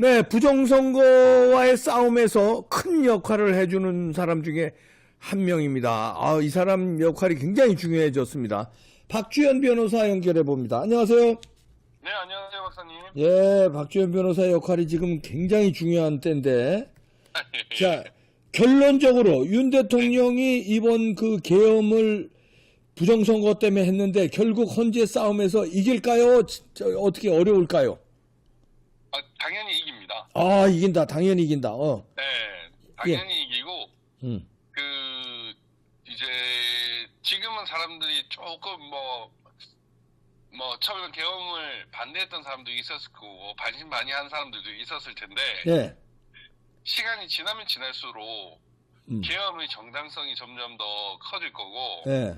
네, 부정선거와의 싸움에서 큰 역할을 해주는 사람 중에 한 명입니다. 아, 이 사람 역할이 굉장히 중요해졌습니다. 박주현 변호사 연결해 봅니다. 안녕하세요. 네, 안녕하세요, 박사님. 예, 박주현 변호사의 역할이 지금 굉장히 중요한 때인데, 자, 결론적으로 윤 대통령이 이번 그 계엄을 부정선거 때문에 했는데 결국 헌재 싸움에서 이길까요? 저, 어떻게 어려울까요? 아, 당연히. 아, 이긴다. 당연히 이긴다. 어. 네, 당연히 이기고, 음. 그, 이제, 지금은 사람들이 조금 뭐, 뭐, 처음에 계엄을 반대했던 사람도 있었을 거고, 반신반의한 사람들도 있었을 텐데, 예. 시간이 지나면 지날수록, 음. 계엄의 정당성이 점점 더 커질 거고, 예.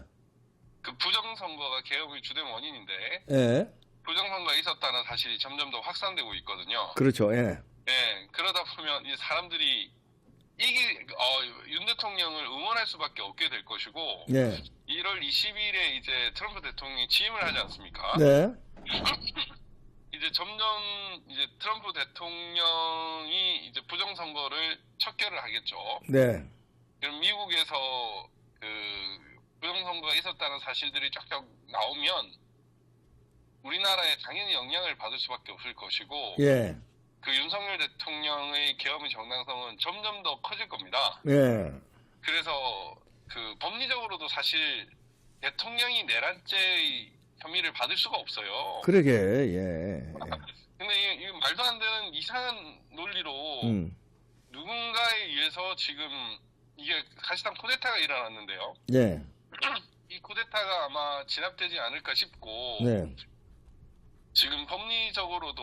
그 부정선거가 계엄의 주된 원인인데, 예. 부정선거가 있었다는 사실이 점점 더 확산되고 있거든요. 그렇죠. 예. 네, 그러다 보면 이 사람들이 이기 어, 윤 대통령을 응원할 수밖에 없게 될 것이고 예. 1월 20일에 이제 트럼프 대통령이 취임을 하지 않습니까? 네. 이제 점점 이제 트럼프 대통령이 이제 부정 선거를 척결을 하겠죠. 네. 그럼 미국에서 그 부정 선거가 있었다는 사실들이 쫙쫙 나오면 우리나라에 당연히 영향을 받을 수밖에 없을 것이고 예. 그 윤석열 대통령의 계엄의 정당성은 점점 더 커질 겁니다. 예. 그래서 그 법리적으로도 사실 대통령이 내란죄의 혐의를 받을 수가 없어요. 그러게. 예. 근데 이, 이 말도 안 되는 이상한 논리로 음. 누군가에 의해서 지금 이게 사실상 쿠데타가 일어났는데요. 예. 이 쿠데타가 아마 진압되지 않을까 싶고 네. 지금 법리적으로도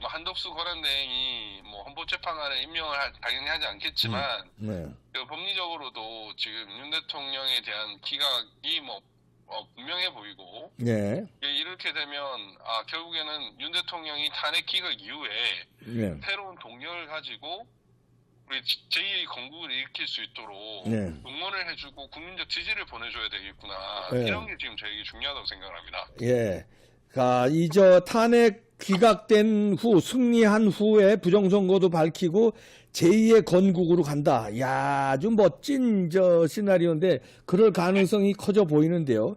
뭐 한덕수 권한대행이 뭐 헌법재판관에 임명을 하- 당연히 하지 않겠지만 네. 그 법리적으로도 지금 윤 대통령에 대한 기각이 뭐 어, 분명해 보이고 예. 예, 이렇게 되면 아 결국에는 윤 대통령이 탄핵 기각 이후에 예. 새로운 동력을 가지고 우리 제2의 건국을 일으킬 수 있도록 네. 응원을 해주고 국민적 지지를 보내줘야 되겠구나 네. 이런 게 지금 저에게 중요하다고 생각합니다. 예. 가, 이저 탄핵 기각된 후, 승리한 후에 부정선거도 밝히고 제2의 건국으로 간다. 야, 아주 멋진 저 시나리오인데 그럴 가능성이 커져 보이는데요.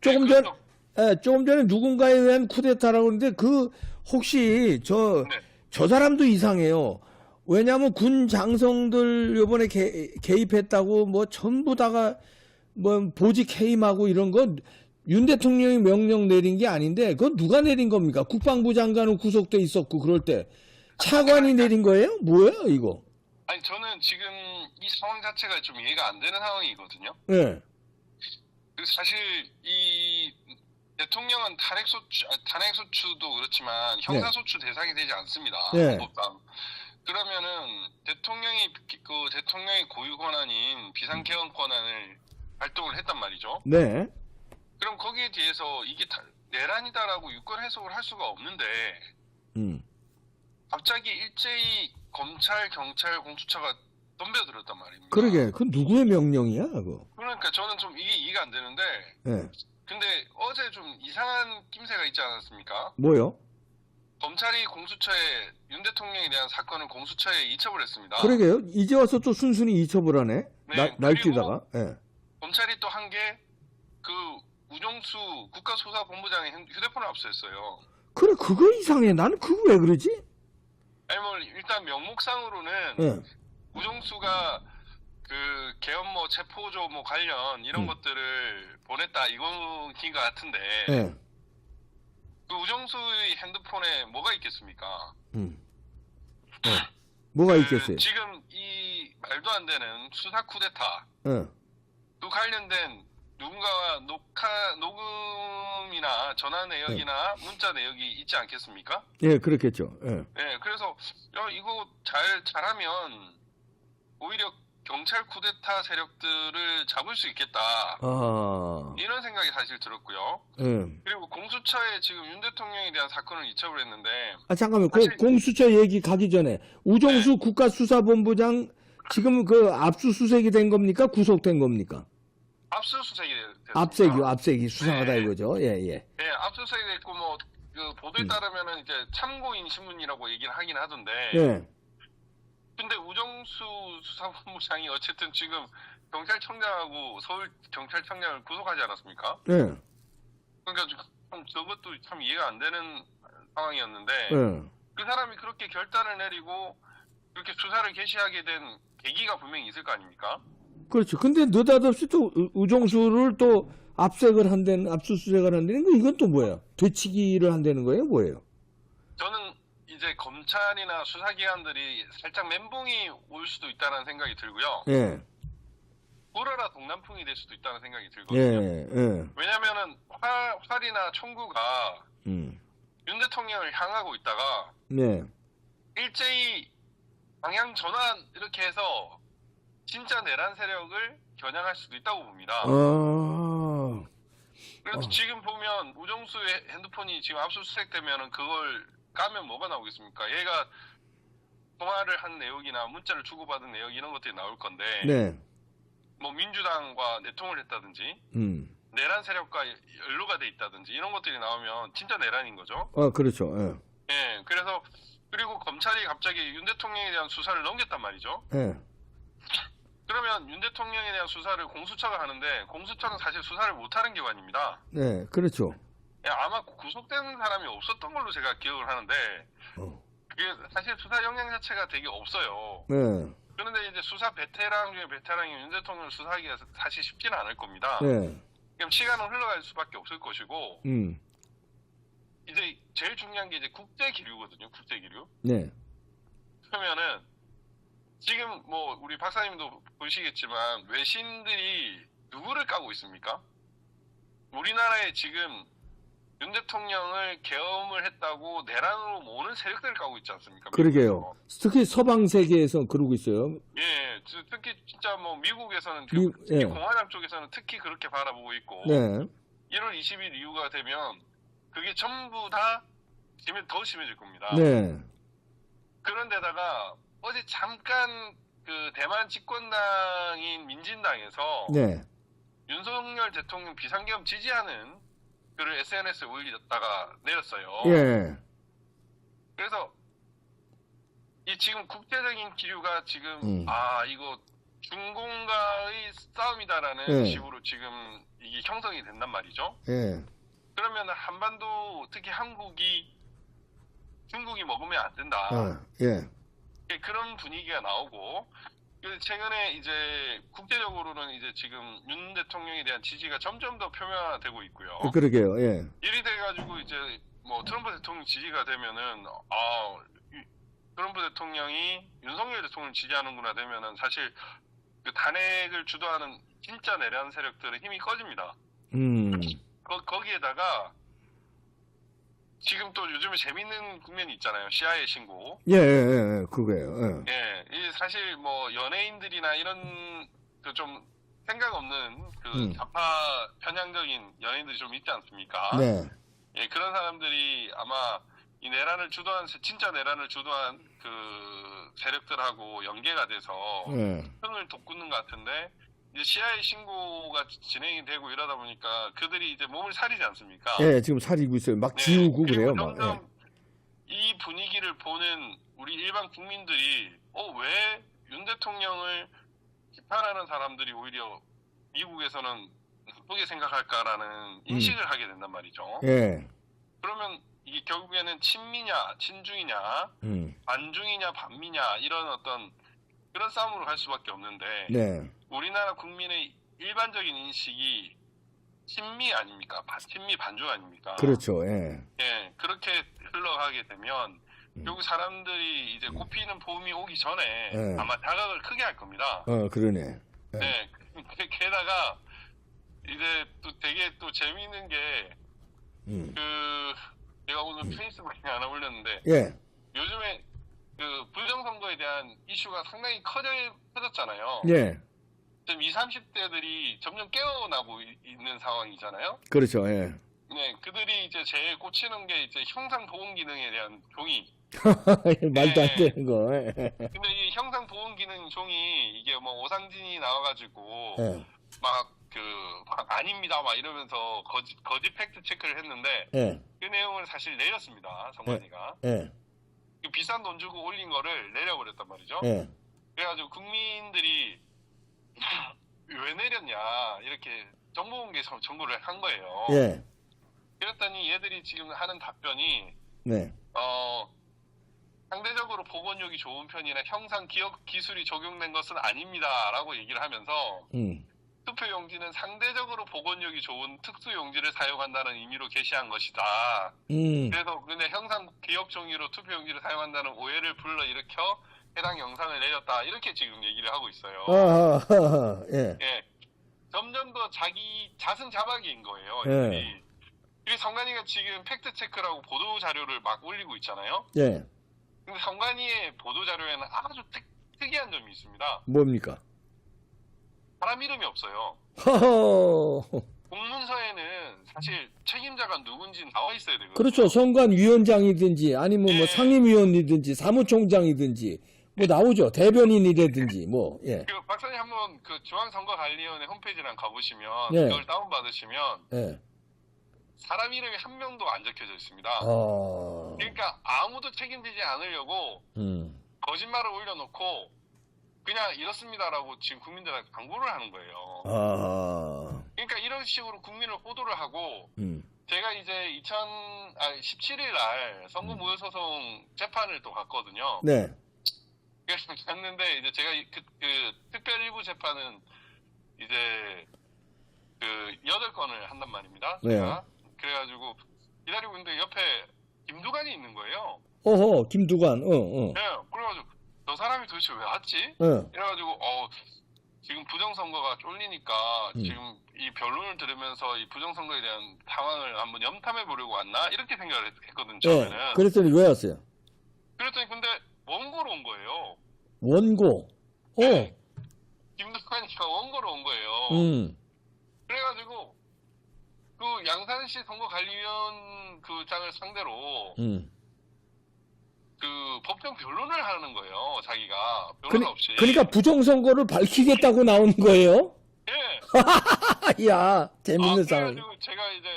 조금 전, 그렇죠. 예, 조금 전에 누군가에 의한 쿠데타라고 그러는데 그 혹시 저, 네. 저 사람도 이상해요. 왜냐하면 군 장성들 요번에 개, 개입했다고 뭐 전부 다가 뭐 보직 해임하고 이런 건 윤 대통령이 명령 내린 게 아닌데 그건 누가 내린 겁니까? 국방부 장관은 구속돼 있었고 그럴 때 차관이 내린 거예요? 뭐예요 이거? 아니 저는 지금 이 상황 자체가 좀 이해가 안 되는 상황이거든요. 예. 그 사실 이 대통령은 탄핵 소추 아, 탄핵 소추도 그렇지만 형사 소추 대상이 되지 않습니다. 네. 헌법상. 그러면은 대통령이 기- 그 대통령의 고유 권한인 비상 개헌 권한을 발동을 했단 말이죠. 네. 그럼 거기에 대해서 이게 다- 내란이다라고 유권 해석을 할 수가 없는데 음. 갑자기 일제히 검찰, 경찰, 공수처가 덤벼들었단 말입니다. 그러게 그 누구의 명령이야 그거? 그러니까 저는 좀 이게 이해가 안 되는데 예. 근데 어제 좀 이상한 낌새가 있지 않았습니까? 뭐요? 검찰이 공수처에 윤 대통령에 대한 사건을 공수처에 이첩을 했습니다. 그러게요. 이제 와서 또 순순히 이첩을 하네. 네, 날, 날뛰다가. 예. 검찰이 또 한 게 그 우종수 국가수사본부장의 핸- 휴대폰을 압수했어요. 그래 그거 이상해. 나는 그거 왜 그러지? 아니 뭐 일단 명목상으로는 예. 우종수가 그 계엄모 체포조 뭐 관련 이런 음. 것들을 보냈다 이거인 것 같은데 예. 그 우종수의 핸드폰에 뭐가 있겠습니까? 음. 어. 뭐가 그 있겠어요? 지금 이 말도 안 되는 수사 쿠데타 예. 그 관련된 누군가와 녹화 녹음이나 전화 내역이나 문자 내역이 있지 않겠습니까? 예, 그렇겠죠. 예. 네, 그래서 야 이거 잘 잘하면 오히려 경찰 쿠데타 세력들을 잡을 수 있겠다 아. 이런 생각이 사실 들었고요. 예. 그리고 공수처에 지금 윤 대통령에 대한 사건을 이첩을 했는데 아 잠깐만. 그 사실- 공수처 얘기 가기 전에 우정수 네. 국가수사본부장 지금 그 압수수색이 된 겁니까? 구속된 겁니까? 압수수색이 됐습니다. 압색이요, 압색이 수상하다 네. 이거죠. 예, 예. 네, 압수수색이 됐고 뭐 그 보도에 음. 따르면은 이제 참고인 신문이라고 얘기를 하긴 하던데 예. 근데 우정수 수사본부장이 어쨌든 지금 경찰청장하고 서울 경찰청장을 구속하지 않았습니까? 예. 그러니까 좀 저것도 참 이해가 안 되는 상황이었는데 예. 그 사람이 그렇게 결단을 내리고 그렇게 수사를 개시하게 된 계기가 분명히 있을 거 아닙니까? 그렇죠. 근데 느닷없이 또 우- 우정수를 또 압색을 한다는, 압수수색을 한다는 거, 이건 또 뭐예요? 되치기를 한다는 거예요? 뭐예요? 저는 이제 검찰이나 수사기관들이 살짝 멘붕이 올 수도 있다는 생각이 들고요. 예. 불어라 동남풍이 될 수도 있다는 생각이 들거든요. 예, 예. 왜냐면은 활, 활이나 총구가 음. 윤 대통령을 향하고 있다가 네. 일제히 방향 전환 이렇게 해서 진짜 내란 세력을 겨냥할 수도 있다고 봅니다. 아, 그래서 어. 지금 보면 우정수의 핸드폰이 지금 압수수색 되면은 그걸 까면 뭐가 나오겠습니까? 얘가 통화를 한 내용이나 문자를 주고받은 내용 이런 것들이 나올 건데 네. 뭐 민주당과 내통을 했다든지 음. 내란 세력과 연루가 돼 있다든지 이런 것들이 나오면 진짜 내란인 거죠. 아, 그렇죠. 예. 예, 그래서 그리고 검찰이 갑자기 윤 대통령에 대한 수사를 넘겼단 말이죠. 예. 그러면 윤 대통령에 대한 수사를 공수처가 하는데 공수처는 사실 수사를 못하는 기관입니다. 네, 그렇죠. 예, 아마 구속된 사람이 없었던 걸로 제가 기억을 하는데 어. 그게 사실 수사 역량 자체가 되게 없어요. 네. 그런데 이제 수사 베테랑 중에 베테랑이 윤 대통령을 수사하기가 사실 쉽지는 않을 겁니다. 네. 그럼 시간은 흘러갈 수밖에 없을 것이고 음. 이제 제일 중요한 게 이제 국제 기류거든요. 국제 기류. 네. 그러면은 지금 뭐 우리 박사님도 보시겠지만 외신들이 누구를 까고 있습니까? 우리나라에 지금 윤 대통령을 계엄을 했다고 내란으로 모으는 세력들을 까고 있지 않습니까? 그러게요. 특히 서방 세계에서 그러고 있어요. 예, 저- 특히 진짜 뭐 미국에서는 미- 특히 예. 공화당 쪽에서는 특히 그렇게 바라보고 있고 네. 1월 20일 이후가 되면 그게 전부 다 심해, 더 심해질 겁니다. 네. 그런데다가 어제 잠깐 그 대만 집권당인 민진당에서 네. 윤석열 대통령 비상계엄 지지하는 글을 SNS에 올렸다가 내렸어요. 예. 그래서 이 지금 국제적인 기류가 지금 음. 아 이거 중공과의 싸움이다라는 예. 식으로 지금 이게 형성이 된단 말이죠. 예. 그러면 한반도 특히 한국이 중국이 먹으면 안 된다. 아, 예. 예, 그런 분위기가 나오고 최근에 이제 국제적으로는 이제 지금 윤 대통령에 대한 지지가 점점 더 표면화되고 있고요. 그- 그러게요. 예. 일이 돼가지고 이제 뭐 트럼프 대통령 지지가 되면은 아 이- 트럼프 대통령이 윤석열 대통령을 지지하는구나 되면은 사실 그 탄핵을 주도하는 진짜 내란 세력들의 힘이 꺼집니다. 음. 거, 거기에다가 지금 또 요즘에 재밌는 국면이 있잖아요. CIA 신고. 예, 예, 예, 예. 그거예요. 예. 예, 이 사실 뭐 연예인들이나 이런 그 좀 생각 없는 그 음. 좌파 편향적인 연예인들이 좀 있지 않습니까? 네. 예, 그런 사람들이 아마 이 내란을 주도한 진짜 내란을 주도한 그 세력들하고 연계가 돼서 예. 흥을 돋구는 것 같은데 이제 CIA 신고가 진행이 되고 이러다 보니까 그들이 이제 몸을 사리지 않습니까? 예, 지금 사리고 있어요. 막 네, 지우고 그래요. 막. 점점 이 분위기를 보는 우리 일반 국민들이 어 왜 윤 대통령을 비판하는 사람들이 오히려 미국에서는 나쁘게 생각할까라는 인식을 하게 된단 말이죠. 예. 예. 그러면 이게 결국에는 친미냐, 친중이냐, 음. 반중이냐, 반미냐 이런 어떤 그런 싸움으로 갈 수밖에 없는데 네. 우리나라 국민의 일반적인 인식이 친미 아닙니까? 반- 친미 반중 아닙니까? 그렇죠. 예. 예, 그렇게 흘러가게 되면 음. 결국 사람들이 이제 꼽히는 봄이 오기 전에 예. 아마 자각을 크게 할 겁니다. 어, 그러네. 예. 네, 게- 게다가 이제 또 되게 또 재미있는 게 음. 그 제가 오늘 페이스북에 하나 올렸는데 예. 요즘에 그 부정선거에 대한 이슈가 상당히 커져, 커졌잖아요. 예. 지금 20, 30대들이 점점 깨어나고 이- 있는 상황이잖아요. 그렇죠. 예. 네, 그들이 이제 제일 꽂히는 게 이제 형상 보험 기능에 대한 종이. 말도 안 예. 되는 거. 예. 근데 이 형상 보험 기능 종이 이게 뭐 오상진이 나와가지고 예. 막그 아- 아닙니다 막 이러면서 거짓 거짓 팩트 체크를 했는데 예, 그 내용을 사실 내렸습니다 선관위가 예, 그 비싼 돈 주고 올린 거를 내려버렸단 말이죠. 예. 그래가지고 국민들이 왜 내렸냐? 이렇게 정보공개 선- 청구를 한 거예요. 예, 그랬더니 얘들이 지금 하는 답변이 네, 어 상대적으로 복원력이 좋은 편이나 형상 기억 기술이 적용된 것은 아닙니다라고 얘기를 하면서 음, 투표 용지는 상대적으로 복원력이 좋은 특수 용지를 사용한다는 의미로 게시한 것이다. 음, 그래서 근데 형상 기억 종이로 투표 용지를 사용한다는 오해를 불러일으켜 해당 영상을 내렸다. 이렇게 지금 얘기를 하고 있어요. 아하하하, 예, 예. 점점 더 자기 자승 자박인 거예요. 예. 그리고 성관이가 지금 팩트 체크라고 보도 자료를 막 올리고 있잖아요. 예. 근데 성관이의 보도 자료에는 아주 특, 특이한 점이 있습니다. 뭡니까? 사람 이름이 없어요. 허허. 공문서에는 사실 책임자가 누군지 나와 있어야 되거든요. 그렇죠. 선관위원장이든지 아니면 뭐 예. 상임위원이든지 사무총장이든지 뭐 나오죠. 대변인이라든지 뭐 예. 그 박사님 한번 그 중앙선거관리위원회 홈페이지랑 가보시면 네. 그걸 다운 받으시면 예. 사람 이름이 한 명도 안 적혀져 있습니다. 어. 그러니까 아무도 책임지지 않으려고 음. 거짓말을 올려놓고 그냥 이렇습니다라고 지금 국민들한테 광고를 하는 거예요. 아. 그러니까 이런 식으로 국민을 호도를 하고 음. 제가 이제 2000, 아, 17일 날 선거 무효소송 재판을 또 갔거든요. 네. 그래서 갔는데 이제 제가 이- 그, 그 특별 일부 재판은 이제 그 여덟 건을 한단 말입니다. 네. 제가 그래가지고 기다리고 있는데 옆에 김두관이 있는 거예요. 어허, 김두관. 어, 어. 네, 그래가지고 저 사람이 도대체 왜 왔지? 어. 이래가지고 어 지금 부정선거가 쫄리니까 음. 지금 이 변론을 들으면서 이 부정선거에 대한 상황을 한번 염탐해 보려고 왔나 이렇게 생각을 했- 예. 처음에는. 그랬더니 왜 왔어요? 그랬더니 근데 원고로 온 거예요. 원고. 어. 네. 김두관이가 원고로 온 거예요. 음. 그래가지고 그 양산시 선거관리위원 그 장을 상대로 음. 그 법정 변론을 하는 거예요. 자기가 변론 그니, 없이. 그러니까 부정선거를 밝히겠다고 나온 거예요? 예. 야, 아, 재밌는 상황. 그래가지고 제가 이제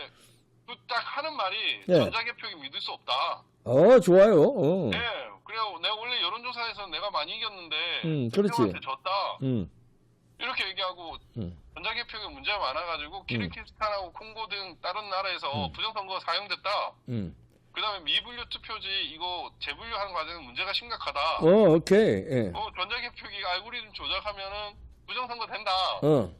그딱 하는 말이 네. 전자개표기 믿을 수 없다. 어, 좋아요. 어. 예. 그래요. 내가 원래 여론조사에서 내가 많이 이겼는데 음, 그렇지. 한테 졌다. 음. 이렇게 얘기하고 음. 전자개표기 문제가 많아가지고 키르기스탄하고 콩고 등 다른 나라에서 음. 부정선거가 사용됐다. 음. 그 다음에 미분류 투표지 이거 재분류하는 과정에 문제가 심각하다. 어, 오케이. 예. 어, 전자개표기 알고리즘 조작하면은 부정선거 된다. 어.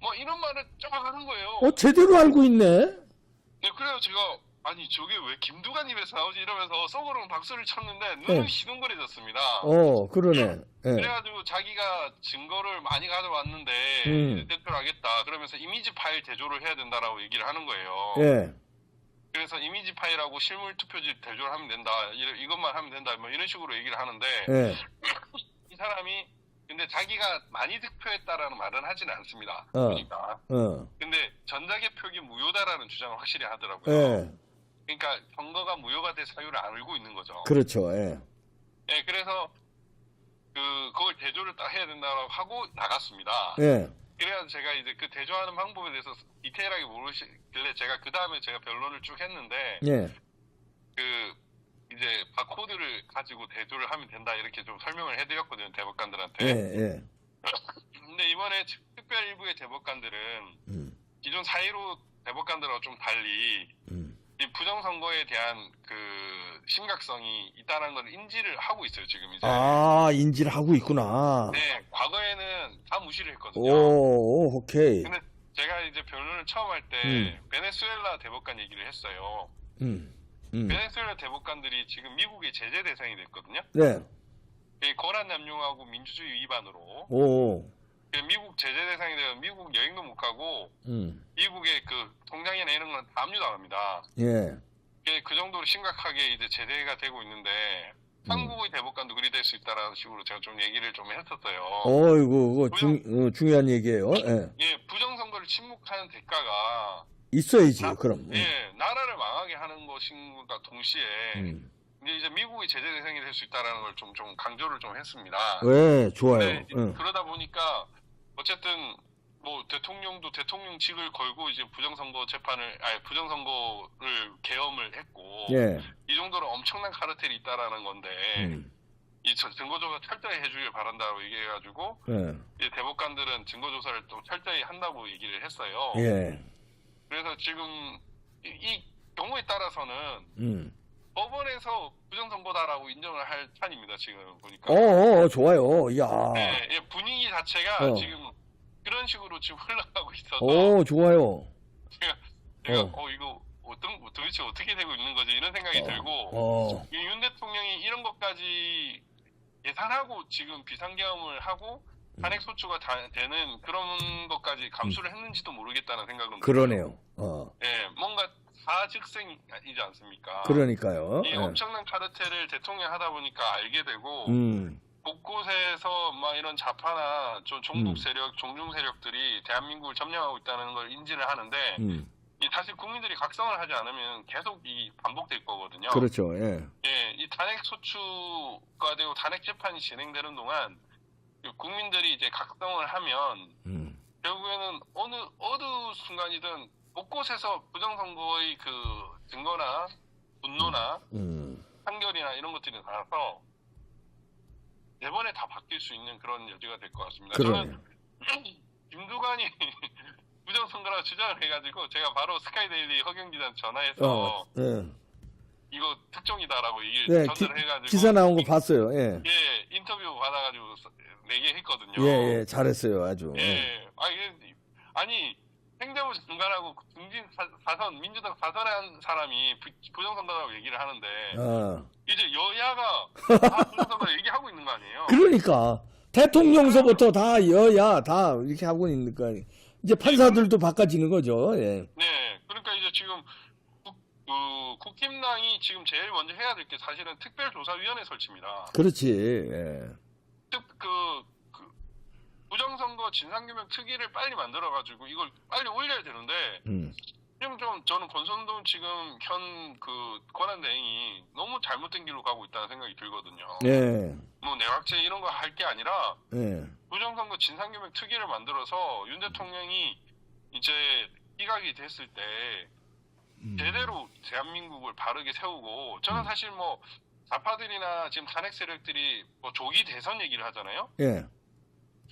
뭐 이런 말을 쫙 하는 거예요. 어, 제대로 알고 있네. 네, 그래요. 제가 아니 저게 왜 김두관 입에서 나오지 이러면서 속으로는 박수를 쳤는데 눈을 네. 시둥거려졌습니다. 어, 그러네. 예. 그래가지고 자기가 증거를 많이 가져왔는데 음. 대표를 하겠다. 그러면서 이미지 파일 대조를 해야 된다라고 얘기를 하는 거예요. 예. 그래서 이미지 파일하고 실물 투표지 대조를 하면 된다. 이- 이것만 하면 된다. 뭐 이런 식으로 얘기를 하는데 예. 이 사람이 근데 자기가 많이 득표했다라는 말은 하지는 않습니다. 어. 보니까. 어. 근데 전자개표기 무효다라는 주장을 확실히 하더라고요. 예. 그러니까 선거가 무효가 될 사유를 알고 있는 거죠. 그렇죠. 예. 예, 그래서 그 그걸 대조를 딱 해야 된다고 하고 나갔습니다. 예. 그래야 제가 이제 그 대조하는 방법에 대해서 디테일하게 모르시길래 제가 그 다음에 제가 변론을 쭉 했는데 예. 그 이제 바코드를 가지고 대조를 하면 된다 이렇게 좀 설명을 해드렸거든요 대법관들한테. 예. 예. 근데 이번에 특별 일부의 대법관들은 음. 기존 사이로 대법관들하고 좀 달리 음. 이 부정선거에 대한 그 심각성이 있다는 걸 인지를 하고 있어요 지금 이제. 아, 인지를 하고 있구나. 네, 과거에는 다 무시를 했거든요. 오, 오, 오케이. 근데 제가 이제 변론을 처음 할때 음. 베네수엘라 대법관 얘기를 했어요. 음. 음. 베네수엘라 대법관들이 지금 미국의 제재 대상이 됐거든요. 네. 이 거란 남용하고 민주주의 위반으로 오. 그 미국 제재 대상이 되면 미국 여행도 못 가고 음. 미국의 그 통장이나 이런 건 다 압류당합니다. 예. 이게 그 정도로 심각하게 이제 제재가 되고 있는데 음. 한국의 대법관도 그리 될 수 있다라는 식으로 제가 좀 얘기를 좀 했었어요. 어이구, 그거 중, 어, 중요한 얘기예요. 예. 예, 부정선거를 침묵하는 대가가 있어야지, 나- 그럼. 예, 나라를 망하게 하는 것인가 동시에 음. 이제, 이제 미국이 제재 대상이 될 수 있다라는 걸 좀 좀 강조를 좀 했습니다. 왜, 좋아요. 네, 응. 그러다 보니까 어쨌든 뭐 대통령도 대통령직을 걸고 이제 부정선거 재판을 아니 부정선거를 계엄을 했고 예. 이 정도로 엄청난 카르텔이 있다라는 건데 음. 이 저- 증거조사 철저히 해주길 바란다고 얘기해가지고 예. 이제 대법관들은 증거조사를 좀 철저히 한다고 얘기를 했어요. 예. 그래서 지금 이, 이 경우에 따라서는 음. 법원에서 부정선거다라고 인정을 할 판입니다. 지금 보니까. 어, 어, 좋아요. 야. 네, 예, 분위기 자체가 어. 지금 그런 식으로 지금 흘러가고 있어서 오, 좋아요. 제가, 제가 어. 어. 이거 어떤 도대체 어떻게 되고 있는 거지 이런 생각이 어. 들고 어. 이윤 대통령이 이런 것까지 예산하고 지금 비상계엄을 하고 음. 탄핵 소추가 다- 되는 그런 것까지 감수를 했는지도 모르겠다는 생각은 그러네요. 어. 예, 뭔가 사즉생이지 않습니까? 그러니까요. 이 예. 엄청난 카르텔을 대통령 하다 보니까 알게 되고 음. 곳곳에서 막 이런 좌파나 좀 종북 음. 세력, 종중 세력들이 대한민국을 점령하고 있다는 걸 인지를 하는데 음. 이 사실 국민들이 각성을 하지 않으면 계속 이 반복될 거거든요. 그렇죠. 예. 예, 이 탄핵 소추가 되고 탄핵 재판이 진행되는 동안 이 국민들이 이제 각성을 하면 음. 결국에는 어느 어느 순간이든 곳곳에서 부정선거의 그 증거나 분노나 음. 판결이나 이런 것들이 나와서 내번에 다 바뀔 수 있는 그런 여지가 될 것 같습니다. 그러네요. 저는 김두관이 부정선거라고 주장을 해가지고 제가 바로 스카이데일리 허경 기자 전화해서 어. 예. 이거 특종이다라고 얘기를 네, 기, 전달을 해가지고 기사 나온 거 봤어요. 예. 예 인터뷰 받아가지고 서- 내기했거든요. 예, 예. 잘했어요. 아주. 예. 예. 아, 이게, 아니, 행정부 장관하고 중진 사- 사선, 민주당 사선의 한 사람이 부, 부정선거라고 얘기를 하는데, 어. 이제 여야가 다 부정선거 얘기하고 있는 거 아니에요? 그러니까 대통령서부터 다 여야 다 이렇게 하고 있는 거 이제 판사들도 바꿔지는 거죠. 예. 네. 그러니까 이제 지금, 국, 그, 국힘당이 지금 제일 먼저 해야 될 게 사실은 특별조사위원회 설치입니다. 그렇지. 예. 특, 그, 그, 부정선거 진상규명 특위를 빨리 만들어가지고 이걸 빨리 올려야 되는데, 음. 지금 좀 저는 권선동 지금 현 그 권한 대행이 너무 잘못된 길로 가고 있다는 생각이 들거든요. 예. 뭐 내각제 이런 거 할 게 아니라 예. 부정선거 진상규명 특위를 만들어서 윤 대통령이 이제 기각이 됐을 때 음. 제대로 대한민국을 바르게 세우고 저는 음. 사실 뭐 좌파들이나 지금 탄핵 세력들이 뭐 조기 대선 얘기를 하잖아요. 예.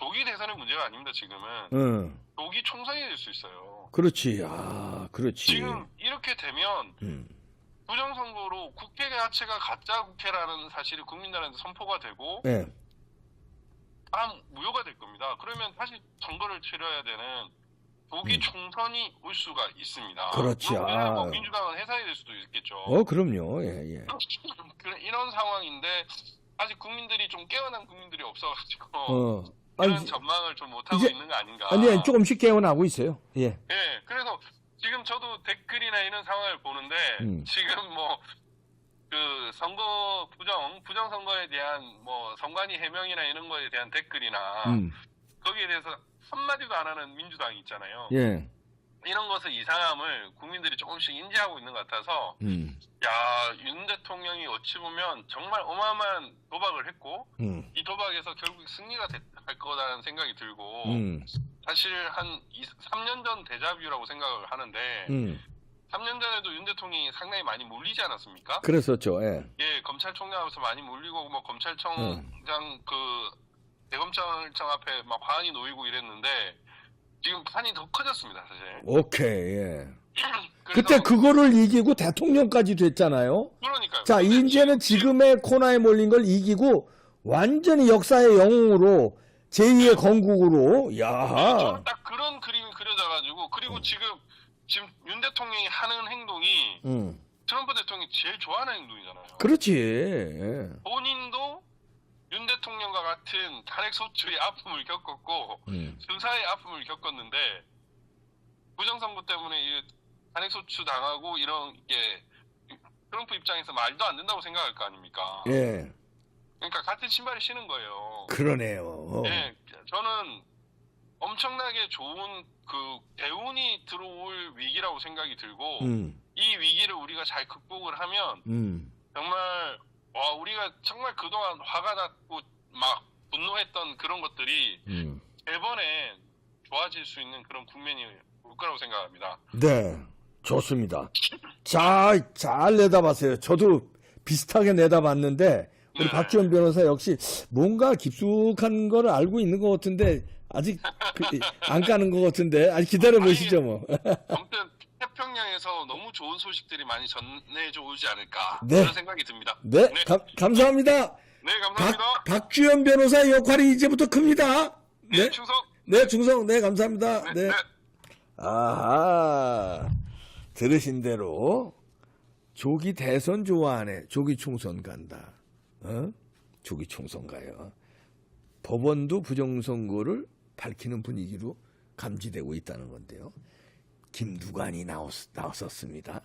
조기 대선의 문제가 아닙니다. 지금은 응. 조기 총선이 될 수 있어요. 그렇지. 아, 그렇지. 지금 이렇게 되면 음. 부정선거로 국회 자체가 가짜 국회라는 사실이 국민들한테 선포가 되고 예. 다음 무효가 될 겁니다. 그러면 사실 선거를 치러야 되는 조기 음. 총선이 올 수가 있습니다. 그렇지. 우리는 뭐 아. 민주당은 해산이 될 수도 있겠죠. 어, 그럼요. 예, 예. 이런 상황인데 아직 국민들이 좀 깨어난 국민들이 없어가지고 어. 이런 아니, 전망을 좀 못하고 있는 거 아닌가. 아니, 조금씩 깨어나고 있어요. 예. 예, 그래서 지금 저도 댓글이나 이런 상황을 보는데 음. 지금 뭐 그 선거 부정 부정 선거에 대한 뭐 선관위 해명이나 이런 거에 대한 댓글이나 음. 거기에 대해서 한마디도 안 하는 민주당이 있잖아요. 예. 이런 것의 이상함을 국민들이 조금씩 인지하고 있는 것 같아서 음. 야윤 대통령이 어찌 보면 정말 어마어마한 도박을 했고 음. 이 도박에서 결국 승리가 됐- 할 거라는 생각이 들고 음. 사실 한 2, 3년 전 데자뷰라고 생각을 하는데 음. 3년 전에도 윤 대통령이 상당히 많이 몰리지 않았습니까? 그랬었죠. 예. 예, 검찰총장 앞에서 많이 몰리고 뭐 검찰청장 그 대검찰청 앞에 막 화환이 놓이고 이랬는데 지금 판이 더 커졌습니다, 사실. 오케이. 예. 그때 그거를 이기고 대통령까지 됐잖아요. 그러니까요. 자, 이제는 지금의 코너에 몰린 걸 이기고 완전히 역사의 영웅으로 제2의 건국으로 네, 야. 저는 딱 그런 그림이 그려져가지고 그리고 지금 지금 윤 대통령이 하는 행동이 음. 트럼프 대통령이 제일 좋아하는 행동이잖아요. 그렇지. 예. 본인도 윤 대통령과 같은 탄핵 소추의 아픔을 겪었고 음. 수사의 아픔을 겪었는데 부정선거 때문에 이 탄핵 소추 당하고 이런 게 트럼프 입장에서 말도 안 된다고 생각할 거 아닙니까? 예. 그러니까 같은 신발을 신은 거예요. 그러네요. 예, 저는 엄청나게 좋은 그 대운이 들어올 위기라고 생각이 들고 음. 이 위기를 우리가 잘 극복을 하면 음. 정말 와 우리가 정말 그동안 화가 났고 막 분노했던 그런 것들이 음. 이번에 좋아질 수 있는 그런 국면이 올 거라고 생각합니다. 네, 좋습니다. 자, 잘 내다봤어요. 저도 비슷하게 내다봤는데 우리 네. 박지원 변호사 역시 뭔가 깊숙한 걸 알고 있는 것 같은데 아직 그- 안 까는 것 같은데 아직 기다려 보시죠 뭐. 아무튼 태평양에서 너무 좋은 소식들이 많이 전해져 오지 않을까 네. 그런 생각이 듭니다. 네, 네, 감- 감사합니다. 네, 박, 감사합니다. 박주현 변호사 역할이 이제부터 큽니다. 네, 네, 충성. 네, 중성, 네, 감사합니다. 네, 네. 네. 아하, 들으신 대로 조기 대선 좋아하네. 조기 총선 간다. 어? 조기 총선 가요. 법원도 부정선거를 밝히는 분위기로 감지되고 있다는 건데요. 김두관이 나왔, 나왔었습니다.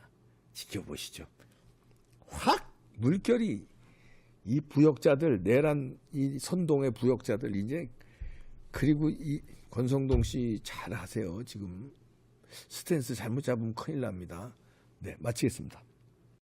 지켜보시죠. 확 물결이 이 부역자들 내란 이 선동의 부역자들 이제 그리고 이 권성동 씨 잘하세요. 지금 스탠스 잘못 잡으면 큰일 납니다. 네, 마치겠습니다.